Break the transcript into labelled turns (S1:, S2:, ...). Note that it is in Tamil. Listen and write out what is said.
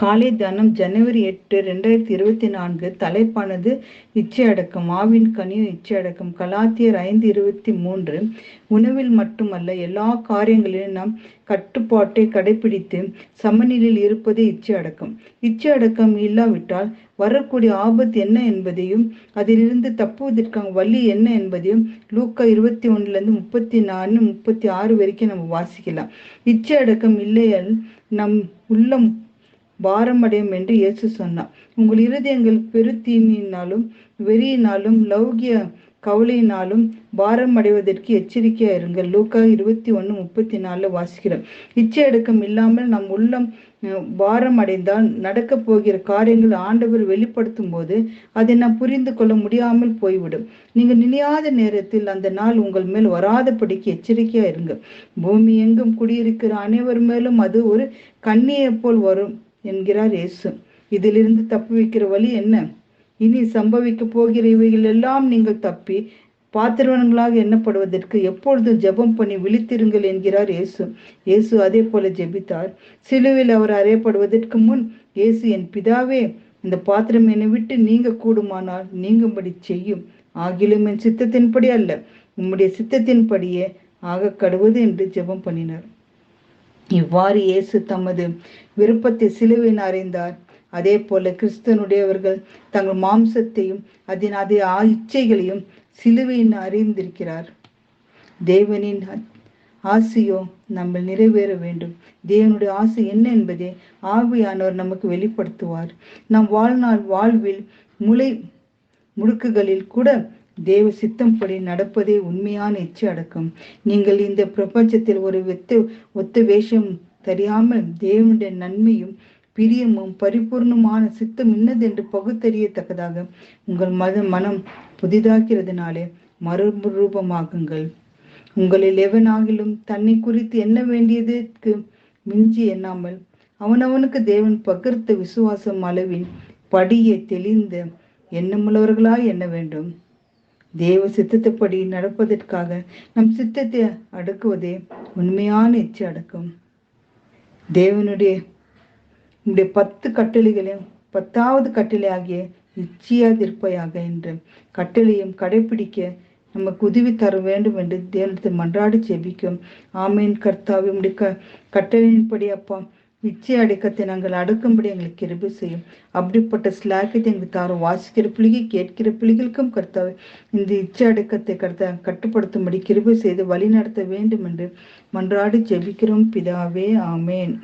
S1: காலை தியானம் ஜனவரி எட்டு ரெண்டாயிரத்தி இருபத்தி நான்கு. தலைப்பானது இச்சை அடக்கம் ஆவின் கனியும் இச்சை அடக்கம் கலாத்தியர் ஐந்து இருபத்தி மூன்று. உணவில் மட்டுமல்ல எல்லா காரியங்களிலும் நாம் கட்டுப்பாட்டை கடைபிடித்து சமநிலையில் இருப்பதே இச்சை அடக்கம் இச்சை அடக்கம் இல்லாவிட்டால் வரக்கூடிய ஆபத்து என்ன என்பதையும் அதிலிருந்து தப்புவதற்கான வழி என்ன என்பதையும் லூக்கா இருபத்தி ஒன்றுலேருந்து முப்பத்தி நாலு முப்பத்தி ஆறு வரைக்கும் நம்ம வாசிக்கலாம். இச்சை அடக்கம் இல்லையால் நம் உள்ளம் பாரமடையும் என்று இயேசு சொன்னார். உங்கள் இருதயங்கள் பெருத்தீமையினாலும் வெறியினாலும் லௌகிய கவலையினாலும் பாரம் அடைவதற்கு எச்சரிக்கையா இருங்கள். லூக்கா இருபத்தி ஒன்று முப்பத்தி நாலில் வாசிக்கிறோம். இச்சை அடக்கம் இல்லாமல் நம் உள்ளம் பாரம் அடைந்தால் நடக்க போகிற காரியங்கள் ஆண்டவர் வெளிப்படுத்தும் போது அதை நாம் புரிந்து கொள்ள முடியாமல் போய்விடும். நீங்க நினையாத நேரத்தில் அந்த நாள் உங்கள் மேல் வராதபடிக்கு எச்சரிக்கையா இருங்க பூமி எங்கும் குடியிருக்கிற அனைவர் மேலும் அது ஒரு கண்ணியை போல் வரும். என்கிறார் இயேசு. இதிலிருந்து தப்பு வைக்கிற வழி என்ன? இனி சம்பவிக்க போகிற இவைகள் எல்லாம் நீங்கள் தப்பி பாத்திரவன்களாக எண்ணப்படுவதற்கு எப்பொழுது ஜெபம் பண்ணி விழித்திருங்கள் என்கிறார் இயேசு. இயேசு அதே போல ஜெபித்தார். சிலுவில் அவர் அறையப்படுவதற்கு முன் இயேசு என் பிதாவே இந்த பாத்திரம் என்னை விட்டு நீங்க கூடுமானால் நீங்கும்படி செய்யும். ஆகிலும் என் சித்தத்தின்படி அல்ல. உம்முடைய சித்தத்தின்படியே ஆக கடுவது என்று ஜெபம் பண்ணினார். இவ்வாறு இயேசு தமது விருப்பத்தை சிலுவையின் அறிந்தார். அதே போல கிறிஸ்தனுடையவர்கள் தங்கள் மாம்சத்தையும் அதன் அதே இச்சைகளையும் சிலுவையின் அறிந்திருக்கிறார். தேவனின் ஆசையோ நம்ம நிறைவேற வேண்டும். தேவனுடைய ஆசை என்ன என்பதை ஆவியானவர் நமக்கு வெளிப்படுத்துவார். நம் வாழ்நாள் வாழ்வில் முளை முடுக்குகளில் கூட தேவ சித்தம்படி நடப்பதே உண்மையான இச்சை அடக்கம். நீங்கள் இந்த பிரபஞ்சத்தில் ஒரு வெத்து ஒத்த வேஷம் தெரியாமல் தேவனுடைய நன்மையும் பிரியமும் பரிபூர்ணமான சித்தம் இன்னதென்று பகுத்தறியத்தக்கதாக உங்கள் மத மனம் புதிதாக்கிறதுனாலே மறுரூபமாகுங்கள். உங்களில் எவனாகிலும் தன்னை குறித்து என்ன வேண்டியதற்கு மிஞ்சி எண்ணாமல் அவனவனுக்கு தேவன் பகிர்த்த விசுவாசம் அளவின் படியை தெளிந்த எண்ணமுள்ளவர்களாய் எண்ண வேண்டும். தேவ சித்தத்தைப்படி நடப்பதற்காக நம் சித்தத்தை அடக்குவதே உண்மையான இச்சை அடக்கம். தேவனுடைய உடைய பத்து கட்டளைகளையும் பத்தாவது கட்டளை ஆகிய நிச்சயாதிருப்பையாக என்ற கட்டளையும் கடைபிடிக்க நமக்கு உதவி தர வேண்டும் என்று தேவனத்தை மன்றாடி செபிக்கும் ஆமீன். கர்த்தாவை உடைய க கட்டளையின்படி அப்பா இச்சை அடக்கத்தை நாங்கள் அடக்கும்படி எங்களுக்கு கிருபி செய்யும். அப்படிப்பட்ட ஸ்லாக்கத்தை எங்களுக்கு தாரும். வாசிக்கிற பிள்ளைகை கேட்கிற பிள்ளைகளுக்கும் கர்த்தாவை இந்த இச்சை அடக்கத்தை கருத்த கட்டுப்படுத்தும்படி கிருபி செய்து வழி நடத்த வேண்டும் என்று மன்றாடி ஜெபிக்கிறோம். பிதாவே ஆமேன்.